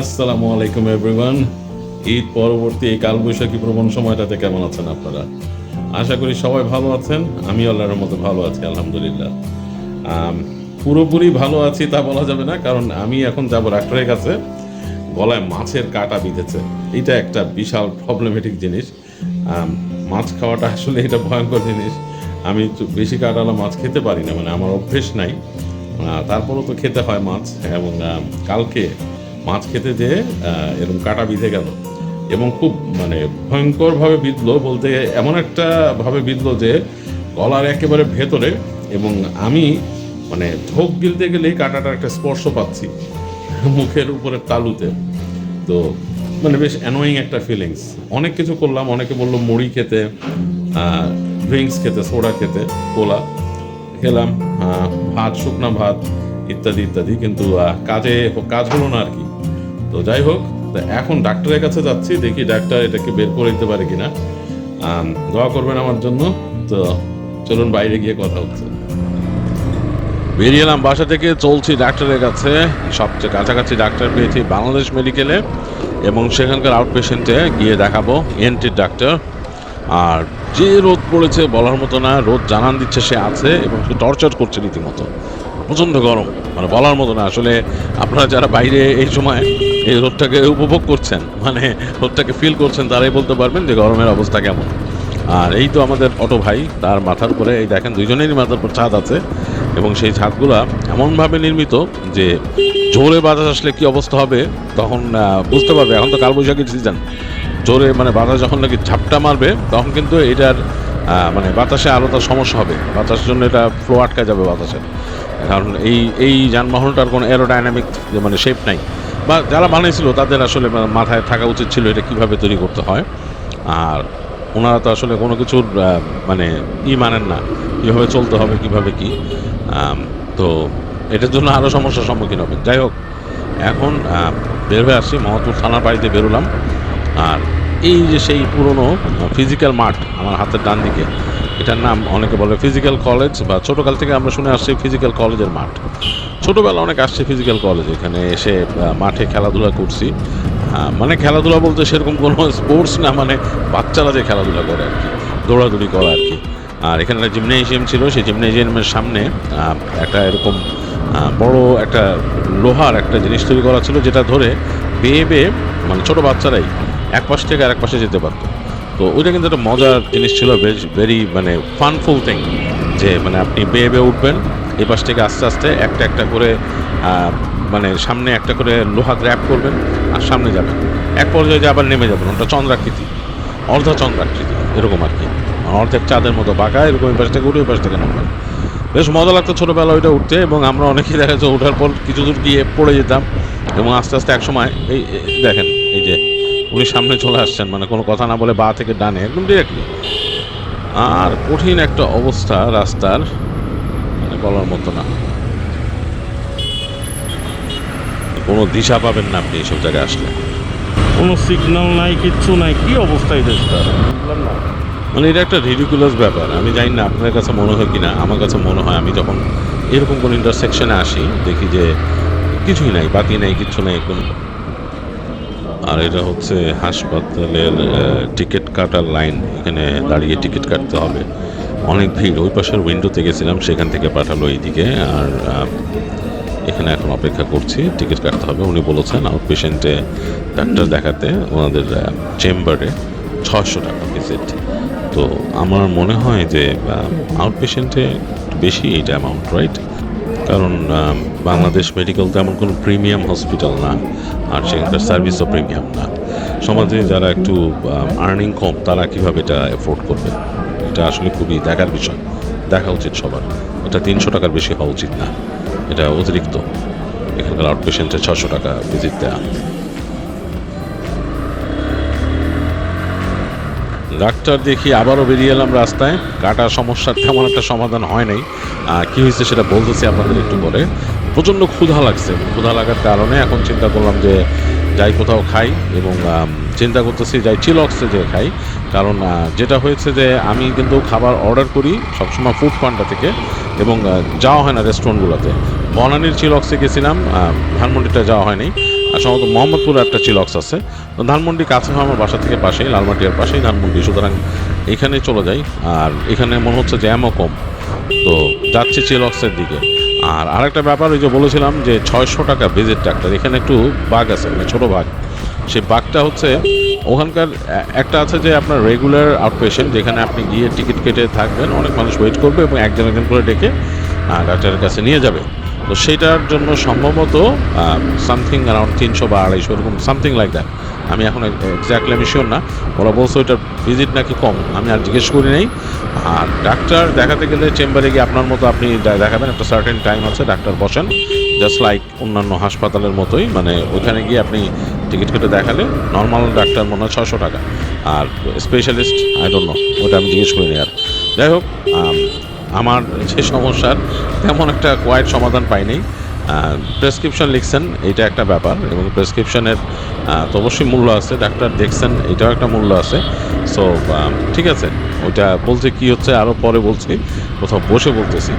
আসসালামু আলাইকুম এভরিওয়ান ঈদ পরবর্তী এই কালবৈশাখী ভ্রমণ সময়টাতে কেমন আছেন আপনারা? আশা করি সবাই ভালো আছেন। আমি আল্লাহর মতো ভালো আছি, আলহামদুলিল্লাহ। পুরোপুরি ভালো আছি তা বলা যাবে না, কারণ আমি এখন যাব ডাক্তারের কাছে। গলায় মাছের কাটা বিঁধেছে। এটা একটা বিশাল প্রবলেমেটিক জিনিস। মাছ খাওয়াটা আসলে এটা ভয়ঙ্কর জিনিস। আমি বেশি কাটালা মাছ খেতে পারি না মানে আমার অভ্যেস নাই। তারপরও তো খেতে হয় মাছ, এবং কালকে মাছ খেতে যেয়ে এরকম কাটা বিঁধে গেল। এবং খুব মানে ভয়ঙ্করভাবে বিঁধলো বলতে এমন একটা ভাবে বিঁধলো যে, গলার একেবারে ভেতরে এবং আমি মানে ঢোক গিলতে গেলেই কাটাটার একটা স্পর্শ পাচ্ছি মুখের উপরে তালুতে। তো মানে বেশ অ্যানোয়িং একটা ফিলিংস অনেক কিছু করলাম, অনেকে বলল মুড়ি খেতে ড্রিঙ্কস খেতে সোডা খেতে কোলা খেলাম ভাত, শুকনা ভাত, ইত্যাদি ইত্যাদি। কিন্তু কাজে, কাজ হলো না আর কি। তো যাই হোক এখন ডাক্তারের কাছে যাচ্ছি, দেখি ডাক্তার এটাকে বের করে দিতে পারে কিনা। দোয়া করবেন আমার জন্য। তো চলুন বাইরে গিয়ে কথা হচ্ছে। বেরিয়ে এলাম বাসা থেকে, চলছি ডাক্তারের কাছে। সবচেয়ে কাছাকাছি ডাক্তার পেয়েছি বাংলাদেশ মেডিকেলে, এবং সেখানকার আউট পেশেন্টে গিয়ে দেখাবো এনটির ডাক্তার। আর যে রোদ পড়েছে বলার মতো না, রোদ জানান দিচ্ছে সে আছে, এবং সে টর্চার করছে রীতিমতো। প্রচণ্ড গরম। মানে বলার মতো না, আসলে আপনারা যারা বাইরে এই সময় এই রোদটাকে উপভোগ করছেন মানে রোদটাকে ফিল করছেন, তারাই বলতে পারবেন যে গরমের অবস্থা কেমন। আর এই তো আমাদের অটো ভাই, তার মাথার উপরে, এই দেখেন দুইজনেরই মাথার উপর ছাদ আছে এবং সেই ছাদগুলা এমনভাবে নির্মিত যে জোরে বাতাস আসলে কি অবস্থা হবে তখন বুঝতে পারবে। এখন তো কালবৈশাখীর সিজন জোরে মানে বাতাস যখন নাকি ঝাপটা মারবে, তখন কিন্তু এটার মানে বাতাসে আরও তার সমস্যা হবে। বাতাসের জন্য এটা ফ্লো আটকা যাবে বাতাসের কারণ এই এই যানবাহনটার কোনো অ্যারোডাইনামিক মানে শেপ নাই। বা যারা বানিয়েছিল তাদের আসলে মাথায় থাকা উচিত ছিল এটা কীভাবে তৈরি করতে হয়। আর ওনারা তো আসলে কোনো কিছুর মানে ই মানেন না, কীভাবে চলতে হবে, কীভাবে কি। তো এটার জন্য আরও সমস্যার সম্মুখীন হবে। যাই হোক, এখন বের হয়ে আসছি মহৎপুর থানার বাড়িতে বেরোলাম। আর এই যে সেই পুরনো ফিজিক্যাল মাঠ আমার হাতের ডান দিকে, এটার নাম অনেকে বলে ফিজিক্যাল কলেজ বা ছোটোকাল থেকে আমরা শুনে আসছি ফিজিক্যাল কলেজের মাঠ। ছোটোবেলা অনেক আসছে ফিজিক্যাল কলেজ এখানে এসে মাঠে খেলাধুলা করছি। মানে খেলাধুলা বলতে সেরকম কোনো স্পোর্টস না মানে বাচ্চারা যে খেলাধুলা করে আর কি, দৌড়াদৌড়ি করা আর কি। আর এখানে একটা জিমনেশিয়াম ছিল, সেই জিমনেশিয়ামের সামনে একটা এরকম বড় একটা লোহার একটা জিনিস তৈরি করা ছিল, যেটা ধরে বেয়ে বেয়ে মানে ছোটো বাচ্চারাই এক পাশ থেকে আর এক পাশে যেতে পারতো। তো ওইটা কিন্তু একটা মজার জিনিস ছিল, বেশ ভেরি মানে ফানফুল থিং যে মানে আপনি বেয়ে বেয়ে উঠবেন, এই পাশ থেকে আস্তে আস্তে একটা একটা করে মানে সামনে একটা করে লোহা গ্র্যাপ করবেন আর সামনে যাবেন। এক পর্যায়ে আবার নেমে যাবেন, ওটা চন্দ্রাকৃতি, অর্ধ চন্দ্রাকৃতি, এরকম আর কি। অর্ধেক চাঁদের মতো বাঁকা, এরকম এই পাশ থেকে উঠে ওই পাশ থেকে নামবেন। বেশ মজা লাগতো ছোটোবেলা ওইটা উঠতে, এবং আমরা অনেকেই দেখা যাচ্ছে ওঠার পর কিছু দূর গিয়ে পড়ে যেতাম, এবং আস্তে আস্তে এক সময় এই, দেখেন, এই যে উনি সামনে চলে আসছেন মানে কোনো কথা না বলে বা থেকে ডানে একদম ডিরেক্টলি আর কঠিন একটা অবস্থা রাস্তার মানে বলার মতো না। কোনো দিশা পাবেন না আপনি এইসব জায়গায় আসলে। কোনো সিগন্যাল নাই কিচ্ছু নাই কি অবস্থা এই দেশটা? বুঝলাম না মানে এটা একটা রিডিকুলাস ব্যাপার। আমি জানি না আপনার কাছে মনে হয় কি না আমার কাছে মনে হয় আমি যখন এরকম কোনো ইন্টারসেকশনে আসি দেখি যে কিছুই নাই বাতি নাই কিচ্ছু নাই একদম আর এটা হচ্ছে হাসপাতালের টিকিট কাটার লাইন। এখানে দাঁড়িয়ে টিকিট কাটতে হবে। অনেক ভিড়। ওই পাশের উইন্ডোতে গেছিলাম, সেখান থেকে পাঠালো এইদিকে। আর এখানে এখন অপেক্ষা করছি। টিকিট কাটতে হবে। উনি বলেছেন আউট পেশেন্টে ডাক্তার দেখাতে ওনাদের চেম্বারে ছশো টাকা ভিজিট তো আমার মনে হয় যে আউট পেশেন্টে বেশি এইটা অ্যামাউন্ট রাইট কারণ বাংলাদেশ মেডিকেল তেমন কোনো প্রিমিয়াম হসপিটাল না, আর সেখানকার সার্ভিসও প্রিমিয়াম না। সমাজে যারা একটু আর্নিং কম, তারা কীভাবে এটা এফোর্ড করবে? এটা আসলে খুবই দেখার বিষয়। দেখা উচিত সবার। এটা তিনশো টাকার বেশি হওয়া উচিত না। এটা অতিরিক্ত। এখানকার আউট পেশেন্টে ছশো টাকা ভিজিট দেওয়া ডাক্তার দেখি আবারও বেরিয়ে এলাম রাস্তায়। কাটা সমস্যার তেমন একটা সমাধান হয় নাই। কী হয়েছে সেটা বলতেছি আপনাদের একটু পরে। প্রচণ্ড ক্ষুধা লাগছে। ক্ষুধা লাগার কারণে এখন চিন্তা করলাম যে যাই কোথাও খাই এবং চিন্তা করতেছি যাই চিলক্সে যে খাই। কারণ যেটা হয়েছে যে আমি কিন্তু খাবার অর্ডার করি সবসময় ফুড পান্ডা থেকে এবং যাওয়া হয় না রেস্টুরেন্টগুলোতে। বনানীর চিলক্সে গেছিলাম ধানমন্ডিটা যাওয়া হয়নি। আর সম্ভবত মোহাম্মদপুরে একটা চিলক্স আছে। তো ধানমন্ডি কাছে আমার বাসা থেকে পাশেই, লালমাটিয়ার পাশেই ধানমন্ডি। সুতরাং এখানে চলে যাই। আর এখানে মনে হচ্ছে জ্যামও কম। তো যাচ্ছি চিলক্সের দিকে। আর আরেকটা ব্যাপার ওই যে বলেছিলাম যে ছয়শো টাকা ভিজিট ডাক্তার এখানে একটু বাঘ আছে মানে ছোটো বাঘ। সেই বাঘটা হচ্ছে ওখানকার একটা আছে যে আপনার রেগুলার আউট পেশেন্ট যেখানে আপনি গিয়ে টিকিট কেটে থাকবেন, অনেক মানুষ ওয়েট করবে এবং একজন একজন করে ডেকে ডাক্তারের কাছে নিয়ে যাবে। তো সেটার জন্য সম্ভবত সামথিং অ্যারাউন্ড তিনশো বা আড়াইশো, এরকম সামথিং লাইক দ্যাট আমি এখন এক্স্যাক্টলি আমি শিওর না। ওরা বলছে ওইটার ভিজিট নাকি কম। আমি আর জিজ্ঞেস করি নাই। আর ডাক্তার দেখাতে গেলে চেম্বারে গিয়ে আপনার মতো আপনি দেখাবেন। একটা সার্টেন টাইম আছে, ডাক্তার বসেন। জাস্ট লাইক অন্যান্য হাসপাতালের মতোই মানে ওইখানে গিয়ে আপনি টিকিট কেটে দেখালে নর্মাল ডাক্তার মনে হয় ছশো টাকা। আর স্পেশালিস্ট আই ডোন্ট নো ওটা আমি জিজ্ঞেস করিনি আর। যাই হোক আমার যে সমস্যার তেমন একটা কোয়াইট সমাধান পাইনি। প্রেসক্রিপশন লিখছেন, এটা একটা ব্যাপার এবং প্রেসক্রিপশনের তো অবশ্যই মূল্য আছে। ডাক্তার দেখছেন, এটাও একটা মূল্য আছে। সো ঠিক আছে, ওইটা বলতে কি হচ্ছে আরও পরে বলছি, কোথাও বসে বলতেছি।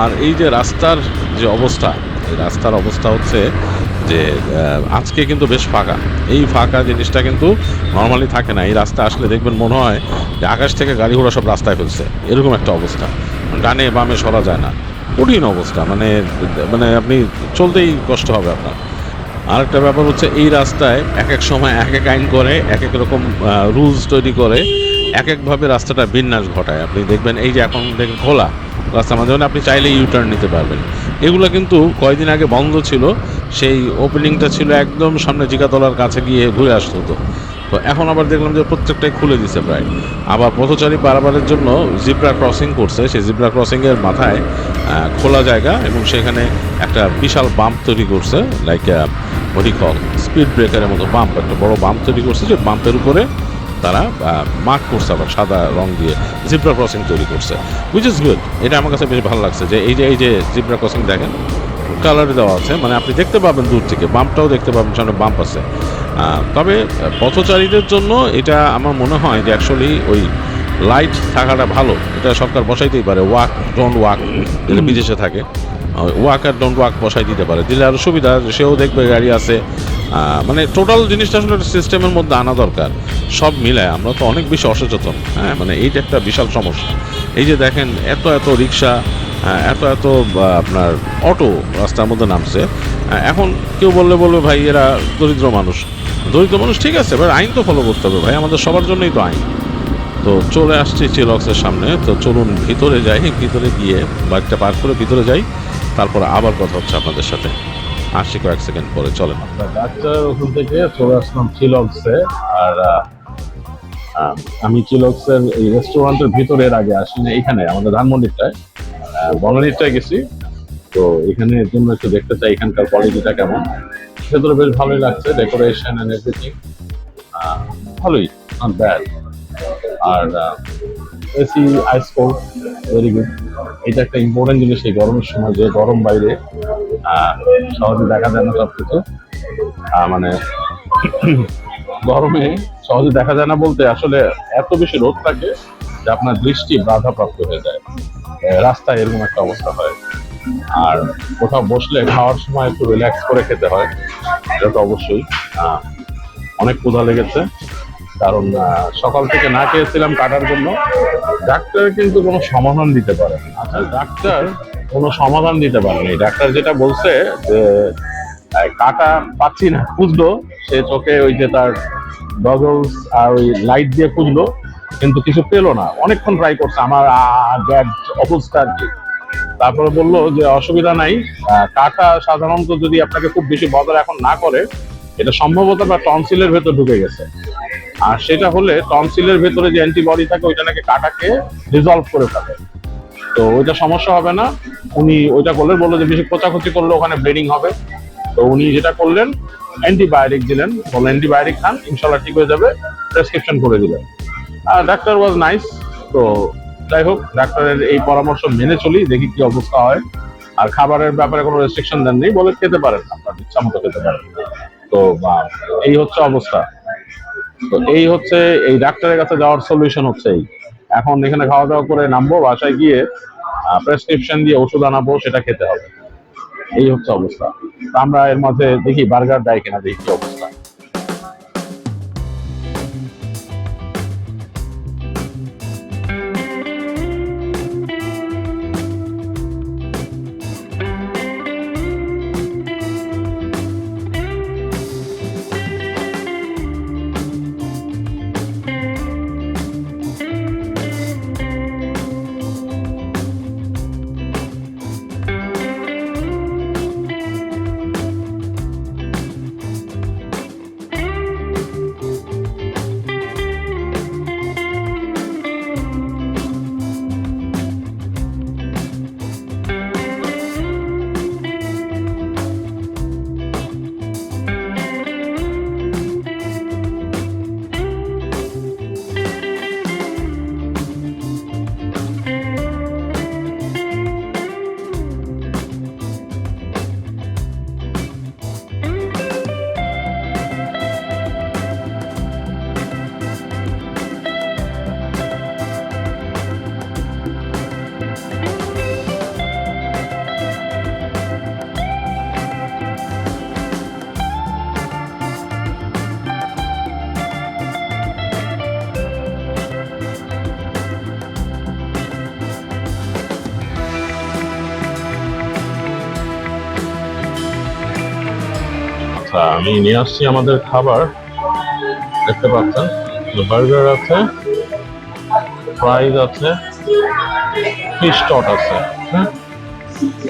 আর এই যে রাস্তার যে অবস্থা, এই রাস্তার অবস্থা হচ্ছে যে আজকে কিন্তু বেশ ফাঁকা। এই ফাঁকা জিনিসটা কিন্তু নর্মালি থাকে না। এই রাস্তা আসলে দেখবেন মনে হয় যে আকাশ থেকে গাড়ি ঘোড়া সব রাস্তায় ফেলছে। এরকম একটা অবস্থা। ডানে বামে সরা যায় না। কঠিন অবস্থা। মানে মানে আপনি চলতেই কষ্ট হবে আপনার। আরেকটা ব্যাপার হচ্ছে এই রাস্তায় এক এক সময় এক এক আইন করে, এক এক রকম রুলস তৈরি করে এক একভাবে রাস্তাটা বিন্যাস ঘটায়। আপনি দেখবেন এই যে এখন দেখবেন খোলা, রাস্তার মাধ্যমে আপনি চাইলে ইউটার্ন নিতে পারবেন। এগুলো কিন্তু কয়েকদিন আগে বন্ধ ছিল, সেই ওপেনিংটা ছিল একদম সামনে জিকাতলার কাছে গিয়ে ঘুরে আসতে হতো। তো এখন আবার দেখলাম যে প্রত্যেকটাই খুলে দিছে প্রায়। আবার পথচারী পারাবারের জন্য জিব্রা ক্রসিং করছে, সেই জিব্রা ক্রসিংয়ের মাথায় খোলা জায়গা এবং সেখানে একটা বিশাল বাম্প তৈরি করছে লাইক কল স্পিড ব্রেকারের মতো বাম্প, একটা বড় বাম্প তৈরি করছে যে বাম্পের উপরে তারা মার্ক করছে আবার সাদা রং দিয়ে জিব্রা ক্রসিং তৈরি করছে উইচ ইজ গুড এটা আমার কাছে বেশ ভালো লাগছে যে এই যে এই যে জিব্রা ক্রসিং দেখেন কালারে দেওয়া আছে মানে আপনি দেখতে পাবেন দূর থেকে বাম্পটাও দেখতে পাবেন সামনে বাম্প আছে। তবে পথচারীদের জন্য এটা আমার মনে হয় যে অ্যাকচুয়ালি ওই লাইট থাকাটা ভালো এটা সরকার বসাইতেই পারে ওয়াক ডোন্ট ওয়াক যেটা বিদেশে থাকে। ওয়াক আর ডোন্ট ওয়াক বসাই দিতে পারে। দিলে আরও সুবিধা, সেও দেখবে গাড়ি আছে। মানে টোটাল জিনিসটা আসলে সিস্টেমের মধ্যে আনা দরকার। সব মিলায়, আমরা তো অনেক বেশি অসচেতন। হ্যাঁ মানে এইটা একটা বিশাল সমস্যা। এই যে দেখেন, এত এত রিক্সা এত এত আপনার অটো রাস্তার মধ্যে নামছে। এখন কেউ বললে বলবে, ভাই, এরা দরিদ্র মানুষ। দরিদ্র মানুষ ঠিক আছে এবার আইন তো ফলো করতে হবে ভাই, আমাদের সবার জন্যই তো আইন। তো চলে আসছি চিলক্সের সামনে, তো চলুন ভিতরে যাই, ভিতরে গিয়ে বাইকটা পার করে ভিতরে যাই। তারপর আবার কথা হচ্ছে আপনাদের সাথে। আসছি কয়েক সেকেন্ড পরে, চলেন। ডাক্তার ওখান থেকে চলে আসলাম চিলক্সে, আর আমি চিলক্সের এই রেস্টুরেন্টের ভিতরে এর আগে আসিনি, এখানে, আমাদের ধানমন্ডিরটায়। বনানীরটায় গেছি। তো এখানে জন্য একটু দেখতে চাই, এখানকার কোয়ালিটিটা কেমন। ভেতরে বেশ ভালোই লাগছে ডেকোরেশন এন্ড এভরিথিং ভালোই not bad R AC ice cold very good এটা একটা ইম্পর্টেন্ট জিনিস এই গরমের সময় যে গরম বাইরে সহজে দেখা যায় না সবকিছু। আহ, মানে গরমে সহজে দেখা যায় না বলতে আসলে এত বেশি রোদ থাকে যে আপনার দৃষ্টি বাধাপ্রাপ্ত হয়ে যায়। রাস্তায় এরকম একটা অবস্থা হয়। আর কোথাও বসলে খাওয়ার সময় একটু রিল্যাক্স করে খেতে হয় এটা তো অবশ্যই। অনেক ক্ষুধা লেগেছে। কারণ সকাল থেকে না খেয়েছিলাম কাটার জন্য। ডাক্তার কিন্তু কোনো সমাধান দিতে পারে আচ্ছা ডাক্তার কোনো সমাধান দিতে পারেনি ডাক্তার যেটা বলছে যে কাটা পাচ্ছি না, খুঁজলো। সে চোখে ওই যে তার গগলস আর ওই লাইট দিয়ে খুঁজলো, কিন্তু কিছু পেল না। অনেকক্ষণ ট্রাই করছে, আমার অবস্থা আর কি। তারপরে বলল যে, অসুবিধা নাই। কাটা সাধারণত যদি আপনাকে খুব বেশি বদল এখন না করে, এটা সম্ভবত বা টনসিলের ভেতর ঢুকে গেছে। আর সেটা হলে টনসিলের ভেতরে যে অ্যান্টিবডি থাকে ওইটা নাকি কাটাকে রিজলভ করে ফেলে। তো ওইটা সমস্যা হবে না। উনি ওইটা করলেন বলল যে বেশি খোঁচাখুচি করলে ওখানে ব্লিডিং হবে। তো উনি যেটা করলেন অ্যান্টিবায়োটিক দিলেন। বললেন অ্যান্টিবায়োটিক খান ইনশাল্লাহ ঠিক হয়ে যাবে। প্রেসক্রিপশন করে দিলেন। আর ডাক্তার ওয়াজ নাইস তো যাই হোক ডাক্তারের এই পরামর্শ মেনে চলি দেখি কি অবস্থা হয়। আর খাবারের ব্যাপারে কোনো রেস্ট্রিকশন দেন নেই বলে খেতে পারেন। আপনার ইচ্ছা মতো খেতে পারেন। তো আহ, এই হচ্ছে অবস্থা। তো এই হচ্ছে, এই ডাক্তারের কাছে যাওয়ার সলিউশন হচ্ছে এই। এখন এখানে খাওয়া দাওয়া করে নামবো, বাসায় গিয়ে প্রেসক্রিপশন দিয়ে ওষুধ আনাবো, সেটা খেতে হবে। এই হচ্ছে অবস্থা। আমরা এর মাঝে দেখি বার্গার দেয় কিনা, দেখি অবস্থা। আমি নিয়ে আসছি আমাদের খাবার। দেখতে পাচ্ছেন বার্গার আছে ফ্রাইজ আছে ফিশ টট আছে হ্যাঁ?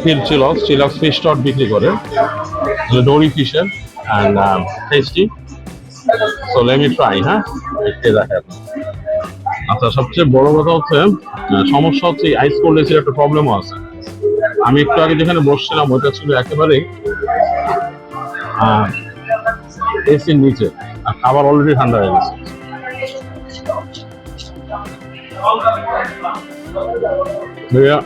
ফিল চিলক্স চিলক্স ফিশ টট বিক্রি করে। Dory ফিশের and tasty so let me try হ্যাঁ? দেখতে দেখা আচ্ছা সবচেয়ে বড় কথা হচ্ছে সমস্যা হচ্ছে আইস কোল্ড এসির একটা প্রবলেমও আছে। আমি একটু আগে যেখানে বসছিলাম, ওইটা ছিল একেবারেই এসির নিচে। আর খাবার অলরেডি ঠান্ডা হয়ে গেছে। ভাইয়া,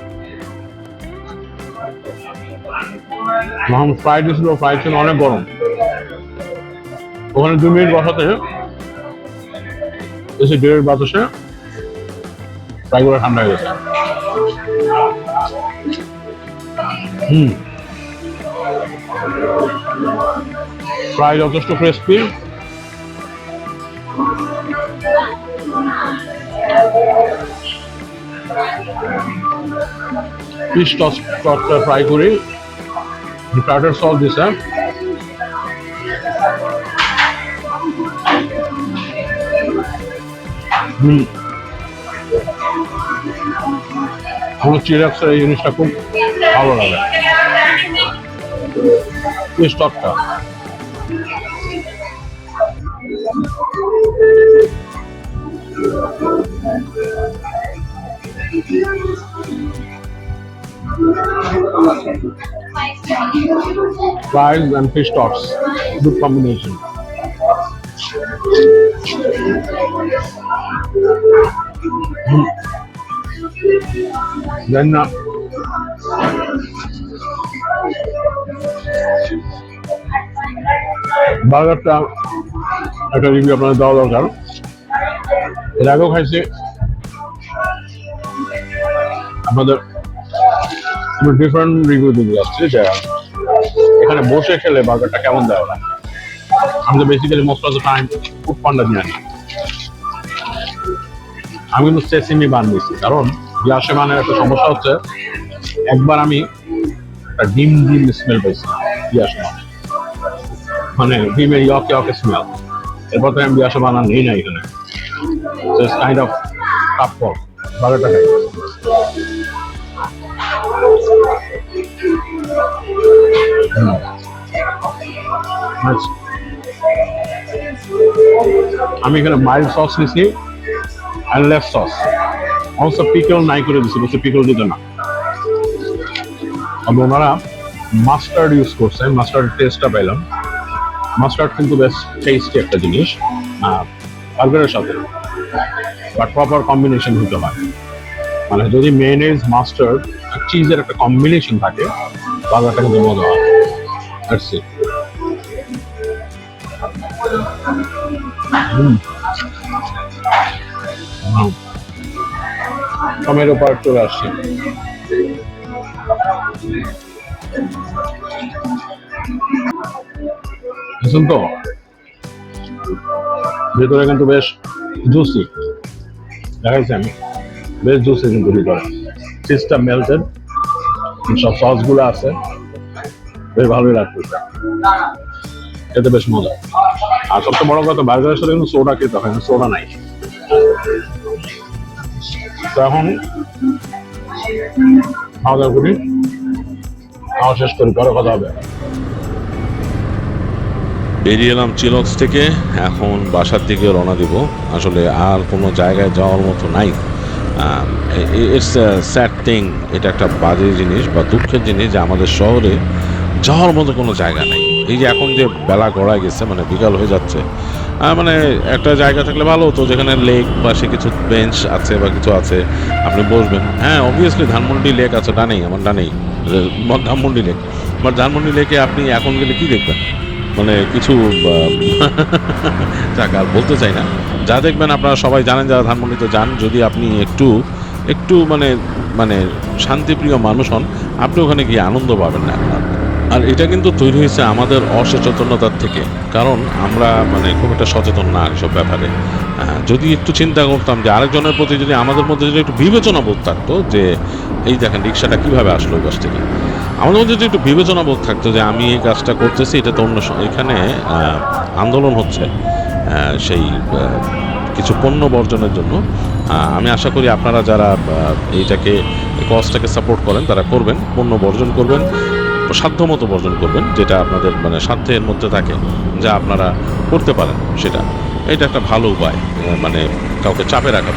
মোহাম্মদ ফ্রাইড ছিল ফ্রাইড ছিল, অনেক গরম। ওখানে দু মিনিট বসাতে এসে দেড় বাতাসে ফ্রাইগুলো ঠান্ডা হয়ে গেছে। হুম। ফ্রাই যথেষ্ট ক্রিস্পি ফিশ টস টসটা ফ্রাই করি টাটার সস দিছে। হুম। আমার চিরাক্সের এই জিনিসটা খুব ভালো লাগে। Fish টসটা fries and fish tops. Good combination. Mm. Then uh, বার্গারটা একটা রিভিউ আপনাদের দেওয়া দরকার। এর আগেও খাইছি। আপনাদের ডিফারেন্ট রিভিউ দিতে যাচ্ছি যে এখানে বসে খেলে বার্গারটা কেমন দেওয়া হয় আমি তো basically most of the time Foodpanda আনি আমি কিন্তু সেসিমি বান দিয়েছি, কারণ গ্লাসে বানের একটা সমস্যা হচ্ছে, একবার আমি একটা ডিম ডিম স্মেল পাইছি গ্লাসে মান মানে ডিমের ইয়কে ইয়কে স্মেল এরপর তো আমি গ্লাসে বানান নেই না এখানে। কাইন্ড অফ কাপ খাই আচ্ছা। আমি এখানে মাইল্ড সস নিছি অ্যান্ড লেস সস অবশ্য পিকল নাই করে দিছি বলছে পিকল দিতে না। তবে ওনারা মাস্টার্ড ইউজ করছে মাস্টার্ড টেস্টটা পেলাম মাস্টার্ড কিন্তু বেশ টেস্টি একটা জিনিস। বার্গারের সাথে। বাট প্রপার কম্বিনেশন হতে হয়। মানে যদি মেয়নেজ মাস্টার্ড চিজের একটা কম্বিনেশন থাকে বার্গারটা কিন্তু মজা হয়. টমেটো পার্ট চলে আসছে। বুঝছেন তো। ভেতরে কিন্তু বেশ জুসি দেখাইছি আমি। বেশ জুসি কিন্তু ভিতরে। চিজটা মেল্টেড সব সসগুলো আছে। বেশ ভালোই লাগতেছে খেতে বেশ মজা। আর সবচেয়ে বড় কথা বার্গারের সাথে কিন্তু সোডা খেতে হয় সোডা নাই। এখন খাওয়া দাওয়া করি। খাওয়া শেষ করি, পরে কথা হবে। বেরিয়ে এলাম চিলক্স থেকে। এখন বাসার দিকে রওনা দিব। আসলে আর কোনো জায়গায় যাওয়ার মতো নাই। ইটস স্যাড থিং এটা একটা বাজে জিনিস বা দুঃখের জিনিস যে আমাদের শহরে যাওয়ার মতো কোনো জায়গা নেই। এই যে এখন যে বেলা গড়ায় গেছে মানে বিকাল হয়ে যাচ্ছে। মানে একটা জায়গা থাকলে ভালো হতো, যেখানে লেক বা সে কিছু বেঞ্চ আছে বা কিছু আছে। আপনি বসবেন। হ্যাঁ অবভিয়াসলি ধানমন্ডি লেক আছে, ডানেই, আমার ডানেই। ধানমন্ডি লেক বাট ধানমন্ডি লেকে আপনি এখন গেলে কী দেখবেন? মানে কিছু যাক, আর বলতে চাই না। যা দেখবেন আপনারা সবাই জানেন, যারা ধানমন্ডিতে যান, যদি আপনি একটু একটু মানে মানে শান্তিপ্রিয় মানুষ হন, আপনি ওখানে গিয়ে আনন্দ পাবেন না। আর এটা কিন্তু তৈরি হয়েছে আমাদের অসচেতনতার থেকে। কারণ আমরা মানে খুব একটা সচেতন না এসব ব্যাপারে। যদি একটু চিন্তা করতাম যে আরেকজনের প্রতি যদি আমাদের মধ্যে যদি একটু বিবেচনা বোধ থাকতো যে, এই দেখেন, রিক্সাটা কীভাবে আসলো ওই পাশ থেকে। আমাদের মধ্যে যদি একটু বিবেচনা বোধ থাকতো যে আমি এই কাজটা করতেছি, এটা তো অন্য এখানে আন্দোলন হচ্ছে সেই কিছু পণ্য বর্জনের জন্য। আমি আশা করি আপনারা যারা এইটাকে, কজটাকে সাপোর্ট করেন, তারা করবেন, পণ্য বর্জন করবেন, সাধ্যমতো বর্জন করবেন, যেটা আপনাদের মানে সাধ্যের মধ্যে থাকে, যা আপনারা করতে পারেন সেটা। এটা একটা ভালো উপায় মানে কাউকে চাপে রাখা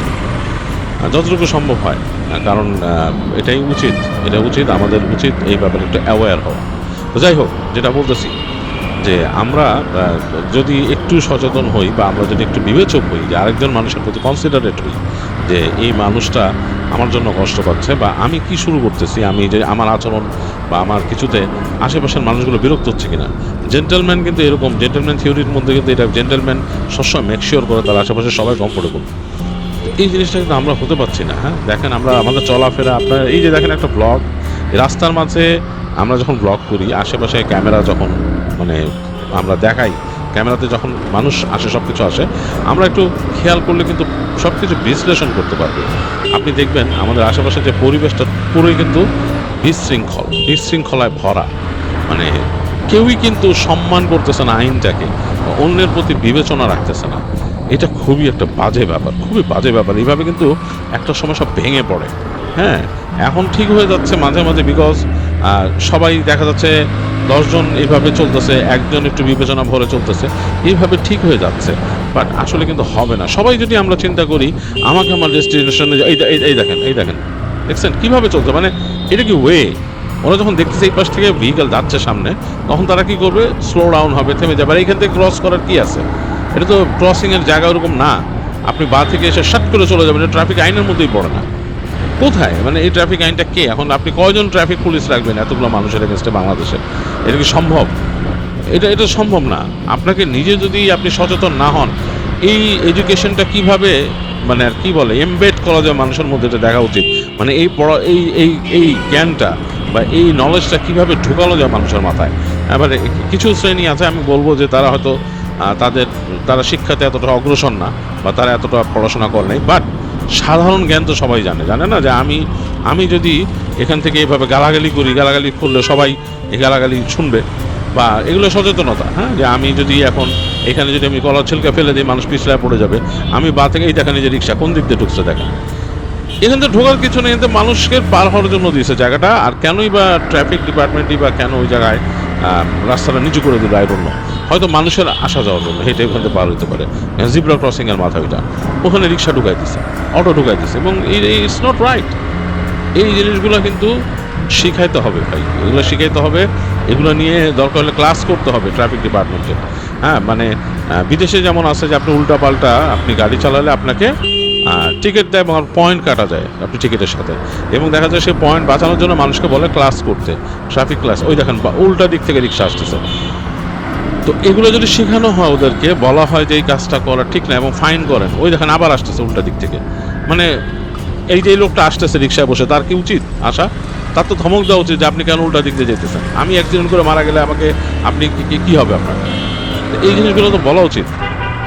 যতটুকু সম্ভব হয়। কারণ এটাই উচিত। এটা উচিত, আমাদের উচিত এই ব্যাপারে একটু অ্যাওয়্যার হওয়া। তো যাই হোক, যেটা বলতেছি, যে আমরা যদি একটু সচেতন হই বা আমরা যদি একটু বিবেচক হই, যে আরেকজন মানুষের প্রতি কনসিডারেট হই, যে এই মানুষটা আমার জন্য কষ্ট পাচ্ছে বা আমি কি শুরু করতেছি, আমি যে আমার আচরণ বা আমার কিছুতে আশেপাশের মানুষগুলো বিরক্ত হচ্ছে কিনা। জেন্টেলম্যান কিন্তু এরকম জেন্টেলম্যান থিওরির মধ্যে কিন্তু এটা জেন্টেলম্যান সবসময় মেকশিওর করে তার আশেপাশে সবাই কমফোর্টেবল এই জিনিসটা কিন্তু আমরা হতে পারছি না হ্যাঁ? দেখেন আমরা আমাদের চলাফেরা, আপনার এই যে দেখেন একটা ব্লগ রাস্তার মাঝে আমরা যখন ব্লগ করি, আশেপাশে ক্যামেরা যখন মানে আমরা দেখাই ক্যামেরাতে যখন মানুষ আসে সব কিছু আসে, আমরা একটু খেয়াল করলে কিন্তু সব কিছু বিশ্লেষণ করতে পারবে। আপনি দেখবেন আমাদের আশেপাশে যে পরিবেশটা পুরোই কিন্তু বিশৃঙ্খল, বিশৃঙ্খলায় ভরা। মানে কেউই কিন্তু সম্মান করতেছে না আইনটাকে অন্যের প্রতি বিবেচনা রাখতেছে না। এটা খুবই একটা বাজে ব্যাপার, খুবই বাজে ব্যাপার। এইভাবে কিন্তু একটা সময় সব ভেঙে পড়ে। হ্যাঁ এখন ঠিক হয়ে যাচ্ছে মাঝে মাঝে বিকজ সবাই দেখা যাচ্ছে দশজন এইভাবে চলতেছে, একজন একটু বিবেচনা ভরে চলতেছে, এইভাবে ঠিক হয়ে যাচ্ছে। বাট আসলে কিন্তু হবে না। সবাই যদি আমরা চিন্তা করি, আমাকে আমার ডেস্টিনেশনে এই দেখেন এই দেখেন। দেখছেন? কীভাবে চলছে? মানে এটা কি ওয়ে ওরা যখন দেখতেছে এই পাশ থেকে ভেহিকেল যাচ্ছে সামনে, তখন তারা কি করবে? স্লো ডাউন হবে, থেমে যাবে। আর এইখান থেকে ক্রস করার কি আছে? এটা তো ক্রসিংয়ের জায়গা ওরকম না। আপনি বা থেকে এসে শাট করে চলে যাবেন, এটা ট্রাফিক আইনের মধ্যেই পড়ে না। কোথায়? মানে এই ট্রাফিক আইনটা কে? এখন আপনি কয়জন ট্রাফিক পুলিশ রাখবেন এতগুলো মানুষের এগেনস্টে বাংলাদেশে এটা কি সম্ভব? এটা এটা সম্ভব না। আপনাকে নিজে যদি আপনি সচেতন না হন, এই এডুকেশনটা কীভাবে মানে আর কি বলে এমবেড করা যায় মানুষের মধ্যে, এটা দেখা উচিত। মানে এই পড়া, এই এই এই জ্ঞানটা বা এই নলেজটা কীভাবে ঢুকানো যায় মানুষের মাথায়? এবারে কিছু শ্রেণি আছে, আমি বলব যে তারা হয়তো তাদের, তারা শিক্ষাতে এতটা অগ্রসর না বা তারা এতটা পড়াশোনা করে নাই। বাট সাধারণ জ্ঞান তো সবাই জানে। জানে না যে আমি আমি যদি এখান থেকে এভাবে গালাগালি করি, গালাগালি করলে সবাই এই গালাগালি শুনবে বা এগুলো সচেতনতা হ্যাঁ? যে আমি যদি এখন, এখানে যদি আমি কলার ছিলকা ফেলে দিই, মানুষ পিছলায় পড়ে যাবে, আমি বা থেকে এই দেখেন যে রিক্সা কোন দিক দিয়ে ঢুকছে দেখেন। এখান থেকে ঢোকার কিছু নেই কিন্তু মানুষকে পার হওয়ার জন্য দিয়েছে জায়গাটা। আর কেনই বা ট্রাফিক ডিপার্টমেন্টই বা কেন ওই জায়গায় রাস্তাটা নিচু করে দিল আইরন্য হয়তো মানুষের আসা যাওয়ার জন্য হেঁটে ওখান থেকে পার হতে পারে। জিব্রা ক্রসিংয়ের মাথা ওইটা। ওখানে রিক্সা ঢুকাই দিছে অটো ঢুকাই দিছে এবং ইটস নট রাইট এই জিনিসগুলো কিন্তু শিখাইতে হবে ভাই। এগুলো শিখাইতে হবে। এগুলো নিয়ে দরকার হলে ক্লাস করতে হবে ট্রাফিক ডিপার্টমেন্টে হ্যাঁ মানে বিদেশে যেমন আছে যে আপনি উল্টা পাল্টা আপনি গাড়ি চালালে আপনাকে টিকিট দেয় পয়েন্ট কাটা যায় আপনি টিকিটের সাথে। এবং দেখা যায় সেই পয়েন্ট বাঁচানোর জন্য মানুষকে বলে ক্লাস করতে। ট্রাফিক ক্লাস ওই দেখেন উল্টা দিক থেকে রিক্সা আসতেছে। তো এগুলো যদি শেখানো হয় ওদেরকে, বলা হয় যে এই কাজটা করা, ঠিক না, এবং ফাইন করেন, ওই দেখেন আবার আসতেছে উল্টা দিক থেকে। মানে এই যে লোকটা আসতেছে রিক্সায় বসে, তার কি উচিত আসা তার তো ধমক দেওয়া উচিত যে আপনি কেন উল্টা দিক দিয়ে যেতেছেন। আমি অ্যাক্সিডেন্ট করে মারা গেলে আমাকে, আপনি কি- হবে আপনার এই জিনিসগুলো তো বলা উচিত।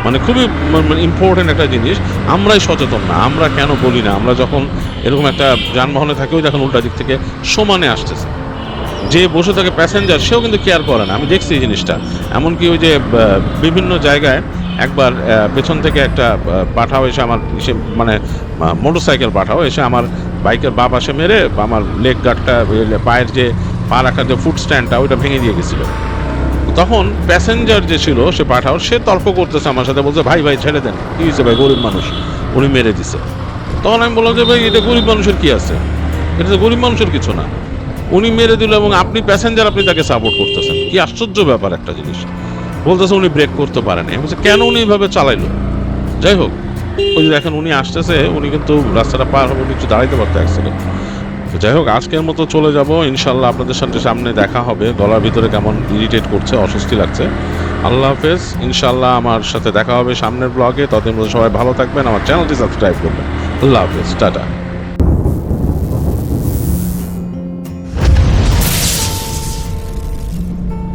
মানে খুবই মানে ইম্পর্টেন্ট একটা জিনিস। আমরাই সচেতন না, আমরা কেন বলি না? আমরা যখন এরকম একটা যানবাহনে থাকি, ওই দেখেন উল্টা দিক থেকে সমানে আসতেছে। যে বসে থাকে প্যাসেঞ্জার সেও কিন্তু কেয়ার করে না। আমি দেখছি এই জিনিসটা। এমনকি ওই যে বিভিন্ন জায়গায় একবার পেছন থেকে একটা পাঠাও এসে আমার এসে মানে মোটর সাইকেল পাঠাও এসে আমার বাইকের বা পাশে মেরে আমার লেগ গার্ডটা পায়ের যে পা রাখার যে ফুট স্ট্যান্ডটা ওইটা ভেঙে দিয়ে গেছিল। তখন প্যাসেঞ্জার যে ছিল, সে পাঠাও, সে তর্ক করতেছে আমার সাথে, বলছে, ভাই ভাই, ছেড়ে দেন। কি হয়েছে ভাই? গরিব মানুষ। উনি মেরে দিছে। তখন আমি বললাম যে, ভাই, এটা গরিব মানুষের কি আছে? এটা তো গরিব মানুষের কিছু না। উনি মেরে দিল এবং আপনি প্যাসেঞ্জার আপনি তাকে সাপোর্ট করতেছেন। কি আশ্চর্য ব্যাপার একটা জিনিস। বলতেছে, উনি ব্রেক করতে পারেনি। আমি বলছি, কেন উনি এইভাবে চালাইলো? যাই হোক, ওই দেখেন উনি আসতেছে, উনি কিন্তু রাস্তাটা পার হবে একটু দাঁড়াইতে পারতো অ্যাক্সিডেন্ট যাই হোক, আজকের মতো চলে যাব। ইনশাল্লাহ আপনাদের সাথে সামনে দেখা হবে। গলার ভিতরে কেমন ইরিটেট করছে, অস্বস্তি লাগছে। আল্লাহ হাফেজ। ইনশাল্লাহ আমার সাথে দেখা হবে সামনের ব্লগে ততদিন সবাই ভালো থাকবেন। আমার চ্যানেলটি সাবস্ক্রাইব করবেন। আল্লাহ হাফেজ। টাটা।